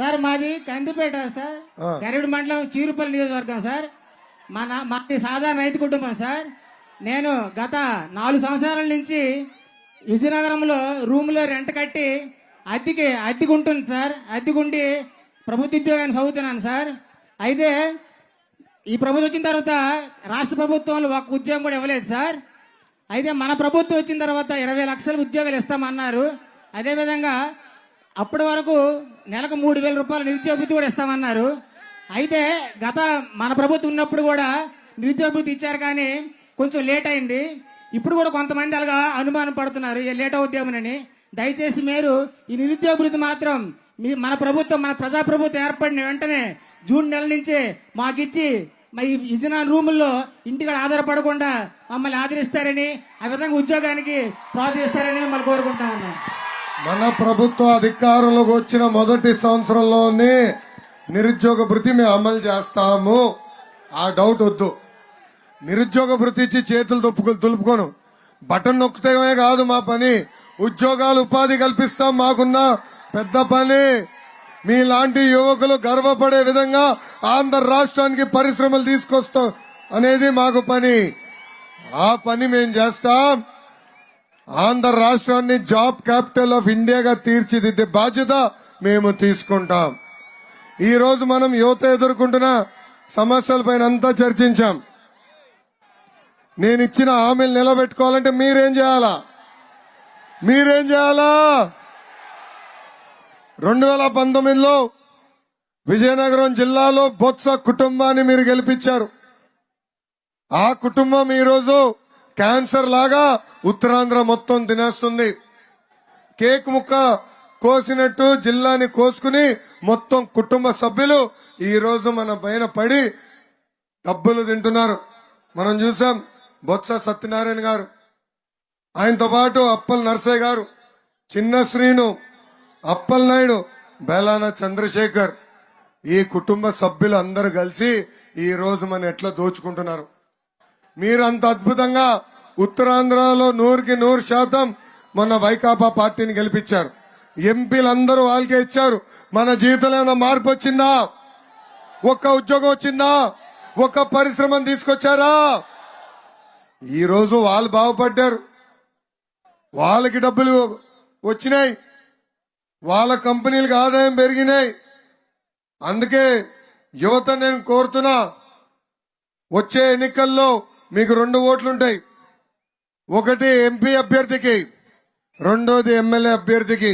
Sir మాది Kandipeta sir. Garividi మండలం చీరుపల్లి నియోజకవర్గం సార్. మన మాది సాధారణ రైతు కుటుంబం సార్. నేను గత నాలుగు సంవత్సరాల నుంచి విజయనగరంలో రూమ్లో రెంట్ కట్టి అద్దెకి అద్దెకు ఉంటుంది సార్. అద్దెకుండి ప్రభుత్వ ఉద్యోగాన్ని చదువుతున్నాను సార్. అయితే ఈ ప్రభుత్వం వచ్చిన తర్వాత రాష్ట్ర ప్రభుత్వంలో ఒక ఉద్యోగం కూడా ఇవ్వలేదు సార్. అయితే మన ప్రభుత్వం వచ్చిన తర్వాత ఇరవై లక్షల ఉద్యోగాలు ఇస్తామన్నారు. అదేవిధంగా అప్పటి వరకు నెలకు మూడు వేల రూపాయలు నిరుద్యోగ కూడా ఇస్తామన్నారు. అయితే గత మన ప్రభుత్వం ఉన్నప్పుడు కూడా నిరుద్యోగ ఇచ్చారు కానీ కొంచెం లేట్ అయింది. ఇప్పుడు కూడా కొంతమంది అలాగా అనుమానం పడుతున్నారు. "ఏ లేట్ అవుద్దామని దయచేసి మీరు ఈ నిరుద్యోగ వృత్తి మాత్రం మీ మన ప్రభుత్వం మన ప్రజా ప్రభుత్వం ఏర్పడిన వెంటనే జూన్ నెల నుంచి మాకిచ్చి మా ఈ రూముల్లో ఇంటికి ఆధారపడకుండా మమ్మల్ని ఆదరిస్తారని ఆ విధంగా ఉద్యోగానికి ప్రోత్సహిస్తారని మిమ్మల్ని కోరుకుంటా ఉన్నాం. మన ప్రభుత్వ అధికారులకు వచ్చిన మొదటి సంవత్సరంలోనే నిరుద్యోగ భృతి మేము అమలు చేస్తాము. ఆ డౌట్ వద్దు. నిరుద్యోగ భృతి ఇచ్చి చేతులు తొప్పుకు తులుపుకోను బటన్ నొక్కుతమే కాదు మా పని. ఉద్యోగాలు ఉపాధి కల్పిస్తాం మాకున్న పెద్ద పని. మీలాంటి యువకులు గర్వపడే విధంగా ఆంధ్ర రాష్ట్రానికి పరిశ్రమలు తీసుకొస్తాం అనేది మాకు పని. ఆ పని మేము చేస్తాం. ఆంధ్ర రాష్ట్రాన్ని జాబ్ క్యాపిటల్ ఆఫ్ ఇండియాగా తీర్చిదిద్దే బాధ్యత మేము తీసుకుంటాం. ఈ రోజు మనం యువత ఎదుర్కొంటున్న సమస్యలపైన అంతా చర్చించాం. నేను ఇచ్చిన హామీలు నిలబెట్టుకోవాలంటే మీరేం చేయాలా? మీరేం చేయాలా? రెండు వేల పంతొమ్మిదిలో విజయనగరం జిల్లాలో బొత్స కుటుంబాన్ని మీరు గెలిపించారు. ఆ కుటుంబం ఈరోజు క్యాన్సర్ లాగా ఉత్తరాంధ్ర మొత్తం తినేస్తుంది. కేక్ ముక్క కోసినట్టు జిల్లాని కోసుకుని మొత్తం కుటుంబ సభ్యులు ఈ రోజు మన పైన పడి డబ్బులు తింటున్నారు. మనం చూసాం బొత్స సత్యనారాయణ గారు ఆయనతో పాటు అప్పల్ నర్సయ్య గారు చిన్న శ్రీను అప్పల్ నాయుడు బేలాన చంద్రశేఖర్ ఈ కుటుంబ సభ్యులు అందరు కలిసి ఈ రోజు మన ఎట్లా దోచుకుంటున్నారు. మీరు అంత అద్భుతంగా ఉత్తరాంధ్రలో నూరుకి నూరు శాతం మొన్న వైకాపా పార్టీని గెలిపించారు. ఎంపీలందరూ వాళ్ళకే ఇచ్చారు. మన జీవితంలో ఏమైనా మార్పు వచ్చిందా? ఒక్క ఉద్యోగం వచ్చిందా? ఒక్క పరిశ్రమను తీసుకొచ్చారా? ఈరోజు వాళ్ళు బాగుపడ్డారు. వాళ్ళకి డబ్బులు వచ్చినాయి. వాళ్ళ కంపెనీలకు ఆదాయం పెరిగినాయి. అందుకే యువత నేను కోరుతున్నా వచ్చే ఎన్నికల్లో మీకు రెండు ఓట్లుంటాయి. ఒకటి ఎంపీ అభ్యర్థికి రెండోది ఎమ్మెల్యే అభ్యర్థికి.